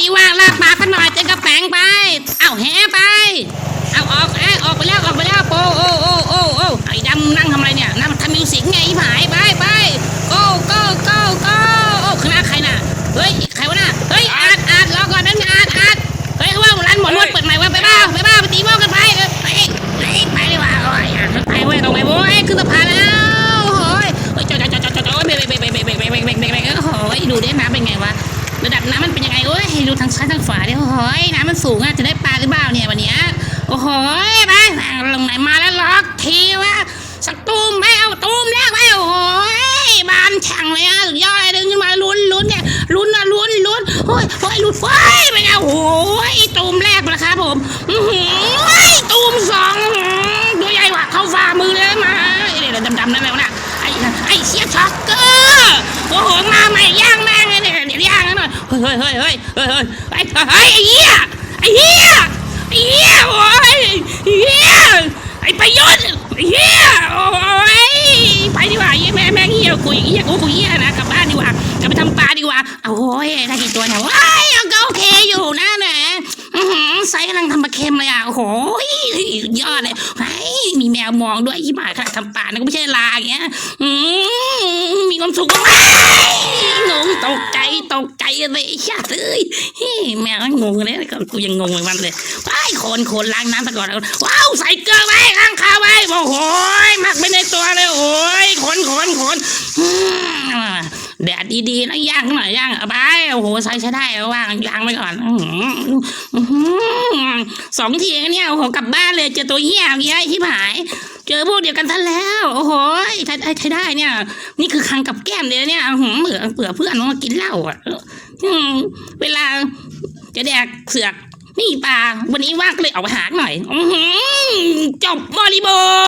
นี้ว่างลากปลากันหน่อยเจอกระแปงไป เอาแหไป เอาออกแอ้ออกไปแล้วออกไปแล้วโปโอ้โอ้โอ้โอ้ไอ้ดำนั่งทำอะไรเนี่ยนั่งทำมิวสิกไงหายไปไปโก้โก้โก้โก้โอ้ข้างหน้าใครน่ะเฮ้ยใครวะน่ะเฮ้ยอาร์ตอาร์ตรอก่อนนั่นอาร์ตอาร์ตเฮ้ยเขาว่าร้านหมอนวดเปิดใหม่ว่าไปบ้าไปบ้าไปตีบ้ากันไปไปไปไปเลยว่ะโอ้ยไปเว้ยตรงไปนโว้ยขึ้นสะพานแล้วโอ้ยโอ้ยจอดจอดจอดจอดโอ้ยไปไปไปไปไปไปไปไปไปไปเบรกเบรกโอ้ยดูได้มาเป็นไงวะ ระดับน้ำมันเป็นยังไงโอ้ยดูทางซ้ายทางขวาดิโอ้ยน้ำมันสูงอะจะได้ปลาหรือเปล่าเนี่ยวันนี้โอ้โหไปลงไหนมาแล้วล็อกทีวะสักตูมไปเอาตูมแรกไปโอ้โหบานแข่งเลยอะสุดยอดเลยดึงขึ้นมาลุ้นลุ้นเนี่ยลุ้นนะลุ้นลุ้นโอ้ยโอ้ยลุ้นไฟไปไงโอ้ยตูมแรกแล้วครับผมอือหือโอ้ยตูมสองตัวใหญ่กว่าเข้าฝ่ามือเลยมาไอ้เนี่ยดำๆนั่นแหละวนะไอ้ไอ้เชียช็อกเกอร์โอ้โหมาใหม่ย่าง กันหน่อยเฮ้ยเฮ้ยเฮ้ยเฮ้ยเฮ้ยเฮ้ยไอ้เหี้ยไอ้เหี้ยไอ้เหี้ยโอ้ยเหี้ยไอ้ประยุทธ์ไอ้เหี้ยโอ้ยไปดีกว่าไอ้แม่แม่เหี้ยกูอย่างเหี้ยกูกูเหี้ยนะกลับบ้านดีกว่ากลับไปทำปลาดีกว่าเอาโอ้ยได้กี่ตัวเนี่ยว้ายก็โอเคอยู่นะแหนะอื้อหือไซส์กำลังทำปลาเค็มเลยอะโอ้โหยอดเลยเฮ้มีแมวมองด้วยยี่หมายขนาดทำปลานะก็ไม่ใช่ลาอย่างเงี้ยมีความสุขมาก ตกใจเลยชาติเอ้ยเฮ้ยแมวงงเลยก็กูยังงงเหมือนมันเลยว้ายโคนโคนล้างน้ำตะก่อนแล้วว้าวใส่เกลือไว้ข้างคาไว้โอ้โหหมักไปในตัวเลยโอ้ยขนขนขนแดดดีๆนะย่างหน่อยย่างเอาไปโอ้โหใส่ใช้ได้ว่างย่างไว้ก่อนอื้อหืออื้อหือสองทีเนี่ยโอ้โหกลับบ้านเลยเจอตัวเหี้ยเหี้ยที่หาย เจอพวกเดียวกันซะแล้ว โอ้โหใช้ได้ใช้ได้เนี่ย นี่คือคังกับแก้มเลยเนี่ยอื้อหือเผื่อเผื่อเพื่อนมากินเหล้าอะเวลาจะแดกเสือกนี่ปลาวันนี้ว่างก็เลยออกไปหาหน่อยจบมอหือจบบริบูรณ์